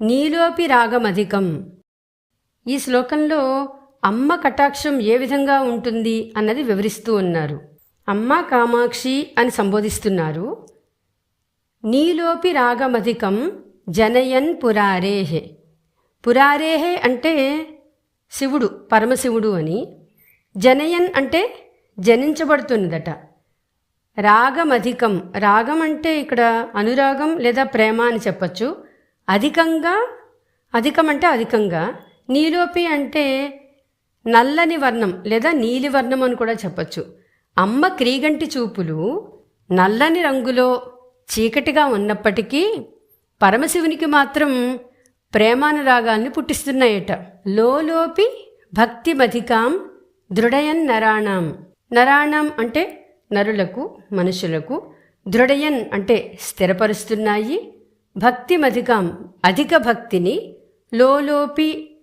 నీలోపి రాగమధికం. ఈ శ్లోకంలో అమ్మ కటాక్షం ఏ విధంగా ఉంటుంది అన్నది వివరిస్తూ ఉన్నారు. అమ్మ కామాక్షి అని సంబోధిస్తున్నారు. నీలోపి రాగమధికం జనయన్ పురారేహే. పురారేహే అంటే శివుడు పరమశివుడు అని. జనయన్ అంటే జనించబడుతున్నదట. రాగమధికం రాగం అంటే ఇక్కడ అనురాగం లేదా ప్రేమ అని చెప్పచ్చు. అధికంగా అధికం అంటే అధికంగా నీలోపి అంటే నల్లని వర్ణం లేదా నీలి వర్ణం అని కూడా చెప్పచ్చు. అమ్మ క్రీగంటి చూపులు నల్లని రంగులో చీకటిగా ఉన్నప్పటికీ పరమశివునికి మాత్రం ప్రేమానురాగాల్ని పుట్టిస్తున్నాయట. లోలోపి భక్తిమధికాం దృఢయన్ నరాణం. నరాణం అంటే నరులకు మనుషులకు దృఢయన్ అంటే స్థిరపరుస్తున్నాయి. భక్తిమధికం అధిక భక్తిని లోలోపి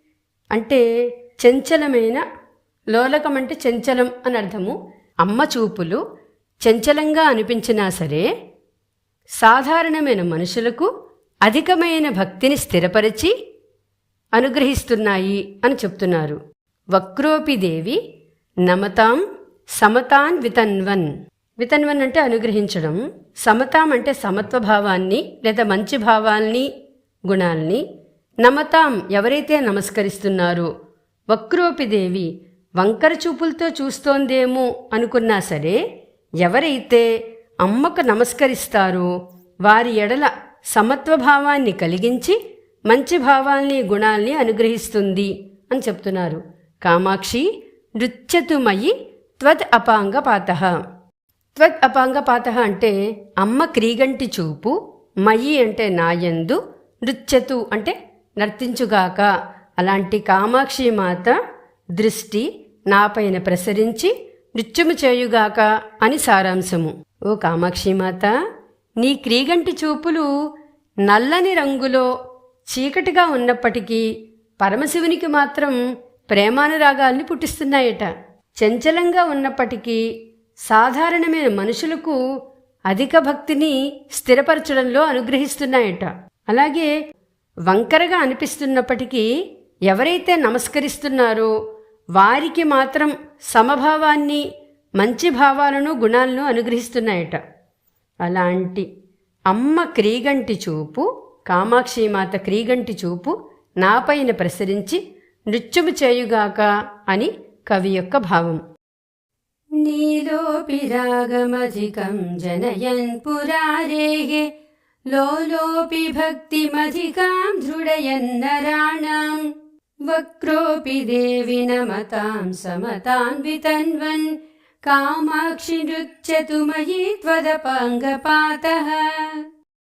అంటే చంచలమైన లోలకం అంటే చంచలం అని అర్థము. అమ్మ చూపులు చంచలంగా అనిపించినా సరే సాధారణమైన మనుషులకు అధికమైన భక్తిని స్థిరపరిచి అనుగ్రహిస్తున్నాయి అని చెప్తున్నారు. వక్రోపి దేవి నమతాం సమతాన్ వితన్వన్. వితన్వన్ అంటే అనుగ్రహించడం సమతాం అంటే సమత్వ భావాన్ని లేదా మంచి భావాల్ని గుణాల్ని నమతాం ఎవరైతే నమస్కరిస్తున్నారో వక్రోపి దేవి వంకర చూపులతో చూస్తోందేమో అనుకున్నా సరే ఎవరైతే అమ్మకు నమస్కరిస్తారో వారి ఎడల సమత్వ భావాన్ని కలిగించి మంచి భావాల్ని గుణాల్ని అనుగ్రహిస్తుంది అని చెప్తున్నారు. కామాక్షి నృత్యతుమయి త్వద్ అపాంగపాత త్వగ్ అపాంగపాత అంటే అమ్మ క్రీగంటి చూపు మయి అంటే నాయందు నృత్యతు అంటే నర్తించుగాక. అలాంటి కామాక్షి మాత దృష్టి నాపైన ప్రసరించి నృత్యము చేయుగాక అని సారాంశము. ఓ కామాక్షి మాత నీ క్రీగంటి చూపులు నల్లని రంగులో చీకటిగా ఉన్నప్పటికీ పరమశివునికి మాత్రం ప్రేమానురాగాల్ని పుట్టిస్తున్నాయట. చంచలంగా ఉన్నప్పటికీ సాధారణమైన మనుషులకు అధిక భక్తిని స్థిరపరచడంలో అనుగ్రహిస్తున్నాయట. అలాగే వంకరగా అనిపిస్తున్నప్పటికీ ఎవరైతే నమస్కరిస్తున్నారో వారికి మాత్రం సమభావాన్ని మంచి భావాలను గుణాలను అనుగ్రహిస్తున్నాయట. అలాంటి అమ్మ క్రీగంటి చూపు కామాక్షిమాత క్రీగంటి చూపు నాపైన ప్రసరించి నృత్యము చేయుగాక అని కవి యొక్క భావం. नीलोऽपि रागमधिकम् जनयन् पुरारेः लोलोऽपि भक्तिमधिकाम् दृढयन्नराणाम् वक्रोऽपि देवि न समतान् वितन्वन् कामाक्षिरुच्यतु मयि त्वदपाङ्गपातः।